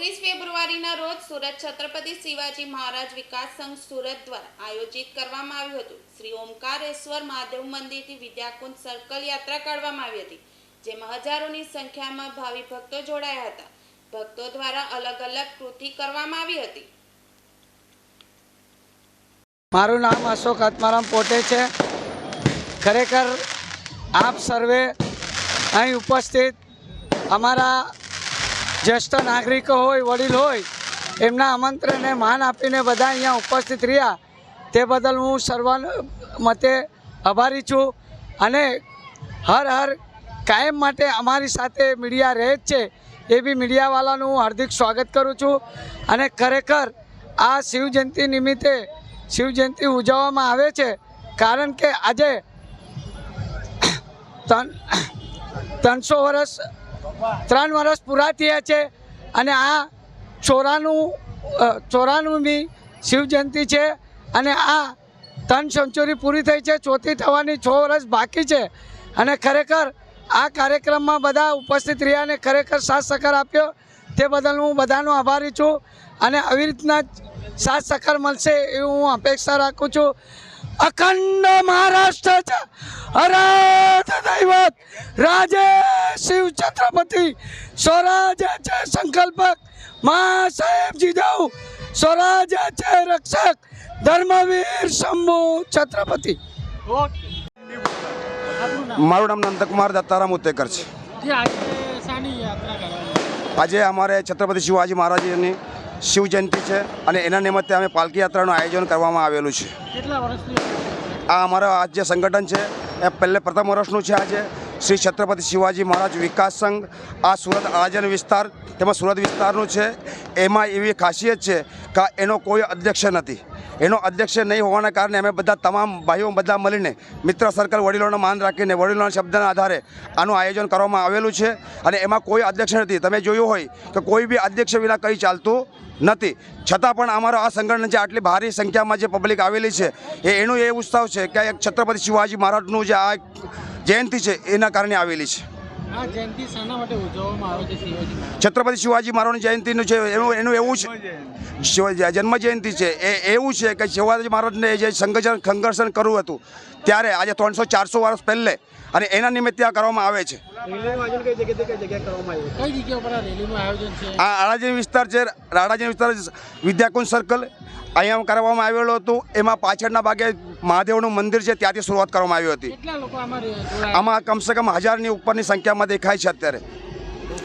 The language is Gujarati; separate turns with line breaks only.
ઓગણીસ ફેબ્રુઆરીના રોજ સુરત છત્રપતિ શિવાજી મહારાજ વિકાસ સંઘ સુરત દ્વારા આયોજિત કરવામાં આવ્યું હતું. શ્રી ઓમકારેશ્વર મહાદેવ મંદિરથી વિદ્યાકુંજ સર્કલ યાત્રા કાઢવામાં આવી હતી, જેમાં હજારોની સંખ્યામાં ભાવિ ભક્તો જોડાયા હતા. ભક્તો દ્વારા અલગ અલગ કૃતિ કરવામાં આવી હતી.
મારું નામ અશોક આત્મારામ પોતે છે. ખરેખર આપ સર્વે અહીં ઉપસ્થિત અમારા જ્યેષ્ઠ નાગરિકો હોય, વડીલ હોય, એમના આમંત્રણને માન આપીને બધા અહીંયા ઉપસ્થિત રહ્યા. તે બદલ હું સર્વ મતે આભારી છું અને હર હર કાયમ માટે અમારી સાથે મીડિયા રહે જ છે એ બી મીડિયાવાળાનું હું હાર્દિક સ્વાગત કરું છું. અને ખરેખર આ શિવજયંતિ નિમિત્તે શિવજયંતિ ઉજવવામાં આવે છે કારણ કે આજે ત્રણ ત્રણસો વર્ષ ત્રણ વર્ષ પૂરા થયા છે અને આ ચોરાનું ચોરાણુંમી શિવજયંતિ છે અને આ ત્રણ સેન્ચુરી પૂરી થઈ છે, ચોથી થવાની છ વર્ષ બાકી છે. અને ખરેખર આ કાર્યક્રમમાં બધા ઉપસ્થિત રહ્યા અને ખરેખર સાથ સહકાર આપ્યો. તે બદલ હું બધાનો આભારી છું અને આવી રીતના સાથ સહકાર મળશે એવું હું અપેક્ષા રાખું છું. અખંડ મહારાષ્ટ્ર છે દૈવત, રાજે શિવ છત્રપતિ સ્વરાજ છે સંકલ્પક. મા સાહેબજી દેવ સ્વરાજ છે રક્ષક. ધર્મવીર શંભુ છત્રપતિ.
મારું નામ નંદકુમાર દત્તારામ ઉત્તેકર છે.
આજે
અમારે છત્રપતિ શિવાજી મહારાજની શિવ જયંતિ છે અને એના નિમિત્તે અમે પાલકી યાત્રાનું આયોજન કરવામાં આવેલું છે. આ અમારા આજે સંગઠન છે એ પહેલે પ્રથમ વર્ષનું છે આજે. શ્રી છત્રપતિ શિવાજી મહારાજ વિકાસ સંઘ આ સુરત આજન વિસ્તાર તેમાં સુરત વિસ્તારનું છે. એમાં એવી ખાસિયત છે કે એનો કોઈ અધ્યક્ષ નથી. એનો અધ્યક્ષ નહીં હોવાના કારણે અમે બધા તમામ ભાઈઓ બધા મળીને મિત્ર સર્કલ વડીલોનો માન રાખીને વડીલોના શબ્દના આધારે આનું આયોજન કરવામાં આવેલું છે અને એમાં કોઈ અધ્યક્ષ નથી. તમે જોયું હોય કે કોઈ બી અધ્યક્ષ વિના કંઈ ચાલતું નથી. છતાં પણ અમારો આ સંગઠન જે આટલી ભારી સંખ્યામાં જે પબ્લિક આવેલી છે, એ એનું એ ઉત્સવ છે કે એક છત્રપતિ શિવાજી મહારાજનું જે આ જયંતિ છે એના કારણે આવેલી છે.
આ જયંતિ ઉજવવામાં આવે છે શિવાજી મહારાજ?
છત્રપતિ શિવાજી મહારાજની જયંતિનું છે એનું એનું એવું છે. જન્મ જયંતિ. છે. એ એવું છે કે શિવાજી મહારાજને જે સંઘર્ષણ સંઘર્ષણ કરવું હતું ત્યારે આજે ત્રણસો ચારસો વર્ષ પહેલે અને એના નિમિત્તે આ કરવામાં આવે છે.
આ રેલીનું આયોજન છે?
આ અડાજણ વિસ્તાર છે રાડાજણ વિસ્તાર વિદ્યાકુંજ સર્કલ અહીંયા કરવામાં આવેલું હતું. એમાં પાછળના ભાગે મહાદેવનું મંદિર છે ત્યાંથી શરૂઆત કરવામાં આવી હતી. આમાં કમસે કમ હજારની ઉપરની સંખ્યામાં દેખાય છે અત્યારે.